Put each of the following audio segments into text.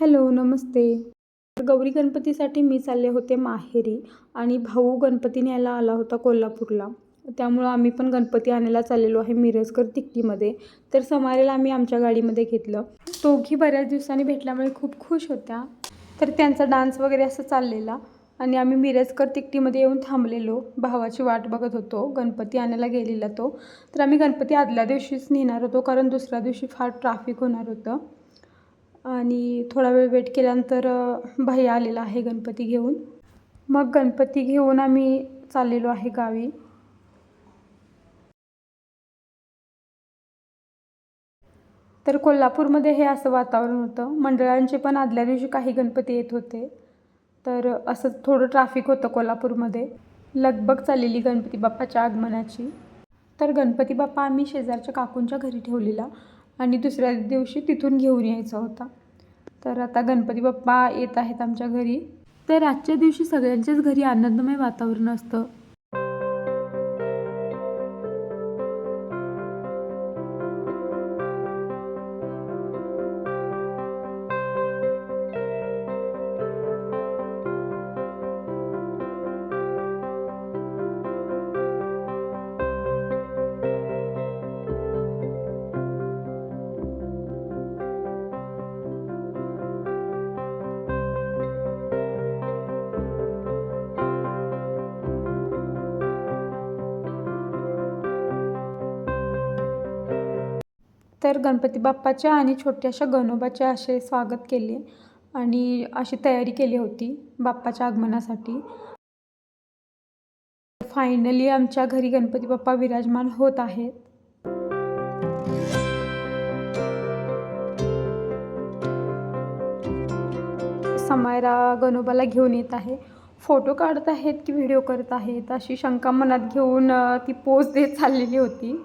Hello नमस्ते. गौरी गणपतीसाठी मी चालले होते माहेरी आणि भाऊ गणपती न्यायला आला होता कोल्हापूरला. त्यामुळं आम्ही पण गणपती आणायला चाललेलो आहे मिरजकर तिकटीमध्ये तर समारेला आम्ही आमच्या गाडीमध्ये घेतलं. दोघी बऱ्याच दिवसांनी भेटल्यामुळे खूप खुश होत्या. तर त्यांचा डान्स वगैरे असं चाललेला आणि आम्ही मिरजकर तिकटीमध्ये येऊन थांबलेलो. भावाची वाट बघत होतो. गणपती आणायला गेलेला तो. तर आम्ही गणपती आदल्या दिवशीच नेणार होतो कारण दुसऱ्या दिवशी फार ट्राफिक होणार होतं. आणि थोडा वेळ वेट केल्यानंतर भाई आलेला आहे गणपती घेऊन. मग गणपती घेऊन आम्ही चाललेलो आहे गावी. तर कोल्हापूरमध्ये हे असं वातावरण होतं. मंडळांचे पण आदल्या दिवशी काही गणपती येत होते. तर असं थोडं ट्रॅफिक होतं कोल्हापूरमध्ये. लगबग चाललेली गणपती बाप्पाच्या आगमनाची. तर गणपती बाप्पा आम्ही शेजारच्या काकूंच्या घरी ठेवलेला. आणि दुसऱ्या दिवशी तिथून घेऊन यायचा होता. तर आता गणपती बाप्पा येत आहेत आमच्या घरी. तर आजच्या दिवशी सगळ्यांच्याच घरी आनंदमय वातावरण असतं. तर गणपती बाप्पाच्या आणि छोट्याशा गणोबाच्या असे स्वागत केले आणि अशी तयारी केली होती बाप्पाच्या आगमनासाठी. फायनली आमच्या घरी गणपती बाप्पा विराजमान होत आहेत. समायरा गणोबाला घेऊन येत आहे. फोटो काढत आहेत की व्हिडिओ करत आहेत अशी शंका मनात घेऊन ती पोज देत चाललेली होती.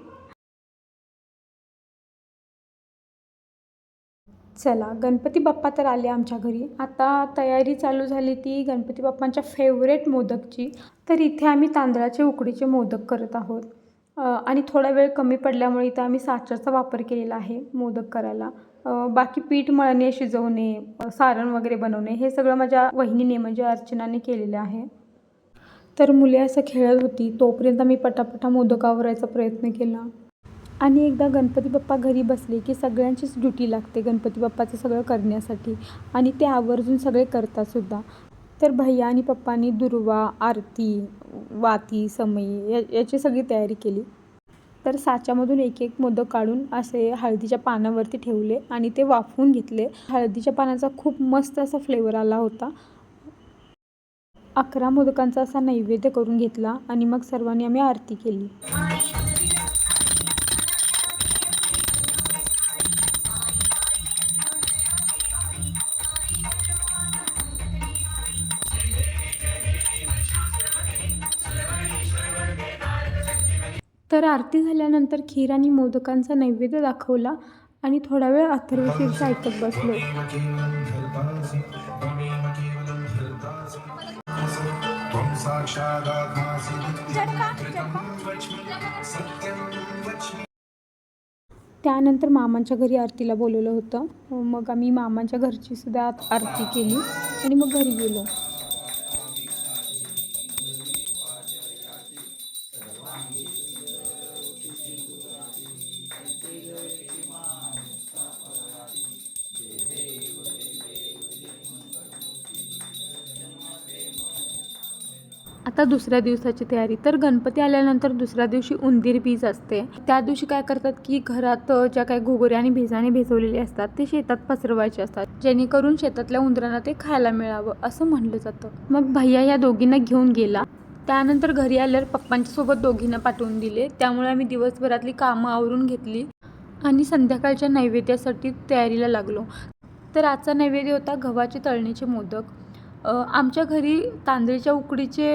चला गणपती बाप्पा तर आले आमच्या घरी. आता तयारी चालू झाली ती गणपती बाप्पांच्या फेवरेट मोदकची. तर इथे आम्ही तांदळाचे उकडीचे मोदक करत आहोत. आणि थोडा वेळ कमी पडल्यामुळे इथं आम्ही साच्याचा वापर केलेला आहे मोदक करायला. बाकी पीठ मळणे शिजवणे सारण वगैरे बनवणे हे सगळं माझ्या वहिनीने म्हणजे अर्चनाने केलेलं आहे. तर मुले असं खेळत होती तोपर्यंत मी पटापटा मोदक आवरायचा प्रयत्न केला. आणि एकदा गणपती बाप्पा घरी बसले की सगळ्यांचीच ड्युटी लागते गणपती बाप्पाचं सगळं करण्यासाठी. आणि ते आवर्जून सगळे करतात सुद्धा. तर भैया आणि पप्पांनी दुर्वा आरती वाती समई या याची सगळी तयारी केली. तर साच्यामधून एक एक मोदक काढून असे हळदीच्या पानावरती ठेवले आणि ते वाफवून घेतले. हळदीच्या पानाचा खूप मस्त असा फ्लेवर आला होता. अकरा मोदकांचा असा नैवेद्य करून घेतला आणि मग सर्वांनी आम्ही आरती केली. तर आरती झाल्यानंतर खीर आणि मोदकांचा नैवेद्य दाखवला आणि थोडा वेळ अथर्वशीरचं ऐकत बसलो. त्यानंतर मामांच्या घरी आरतीला बोलवलं होतं. मग आम्ही मामांच्या घरची सुद्धा आरती केली आणि मग घरी गेलो. आता दुसऱ्या दिवसाची तयारी. तर गणपती आल्यानंतर दुसऱ्या दिवशी उंदीर बीज असते. त्या दिवशी काय करतात की घरात ज्या काही घोगऱ्या आणि भेजाने भिजवलेले असतात ते शेतात पसरवायचे असतात. जेणेकरून शेतातल्या उंदरांना ते खायला मिळावं असं म्हणलं जातं. मग भैया या दोघींना घेऊन गेला. त्यानंतर घरी आल्यावर पप्पांच्या सोबत दोघींना पाठवून दिले. त्यामुळे आम्ही दिवसभरातली कामं आवरून घेतली आणि संध्याकाळच्या नैवेद्यासाठी तयारीला लागलो. तर आजचा नैवेद्य होता गव्हाचे तळणीचे मोदक. आमच्या घरी तांदळीच्या उकडीचे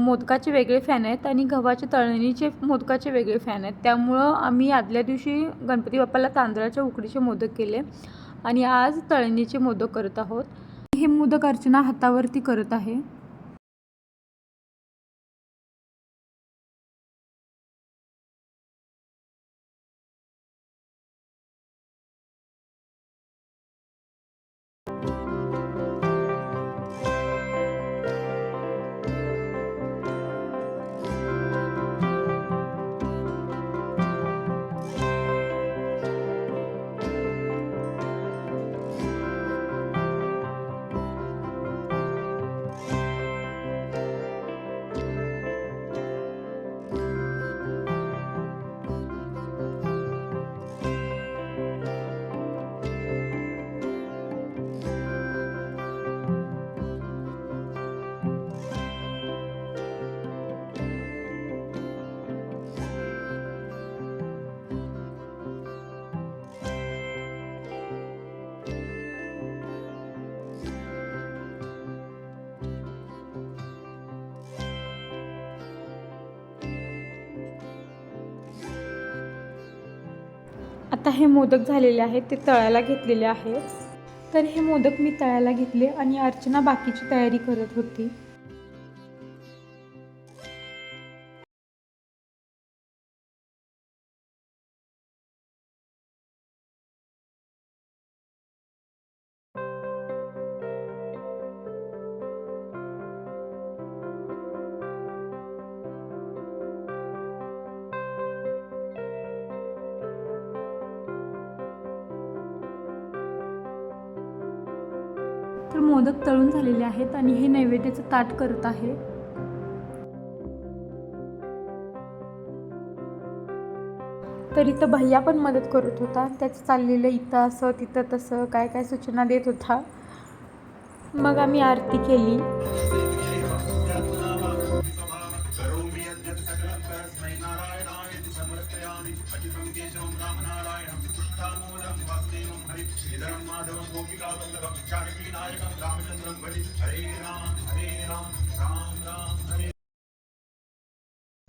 मोदकाचे वेगळे फॅन आहेत आणि गव्हाचे तळणीचे मोदकाचे वेगळे फॅन आहेत. त्यामुळं आम्ही आदल्या दिवशी गणपती बाप्पाला तांदळाच्या उकडीचे मोदक केले आणि आज तळणीचे मोदक करत आहोत. हे मोदक अर्चना हातावरती करत आहे. आता हे मोदक झालेले आहेत ते तळायला घेतलेले आहेत. तर हे मोदक मी तळायला घेतले आणि अर्चना बाकीची तयारी करत होती. तर मोदक तळून झालेले आहेत आणि हे नैवेद्याचं ताट करत आहे. तर इथं भैया पण मदत करत होता. त्याचं चाललेलं इथं असं तिथं तसं काय काय सूचना देत होता. मग आम्ही आरती केली.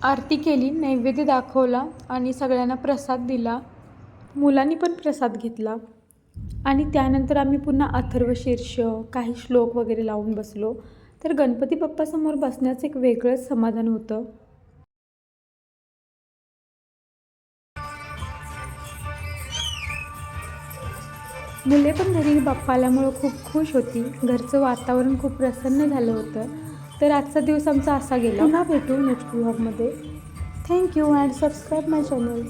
आरती केली नैवेद्य दाखवला आणि सगळ्यांना प्रसाद दिला. मुलांनी पण प्रसाद घेतला. आणि त्यानंतर आम्ही पुन्हा अथर्व शीर्ष काही श्लोक वगैरे लावून बसलो. तर गणपती बाप्पासमोर बसण्याचं एक वेगळंच समाधान होतं. मुले पण घरी बाप्पा आल्यामुळं खूप खुश होती. घरचं वातावरण खूप प्रसन्न झालं होतं. तर आजचा दिवस आमचा असा गेला. पुन्हा भेटू नेक्स्ट ब्लॉगमध्ये thank you and subscribe my channel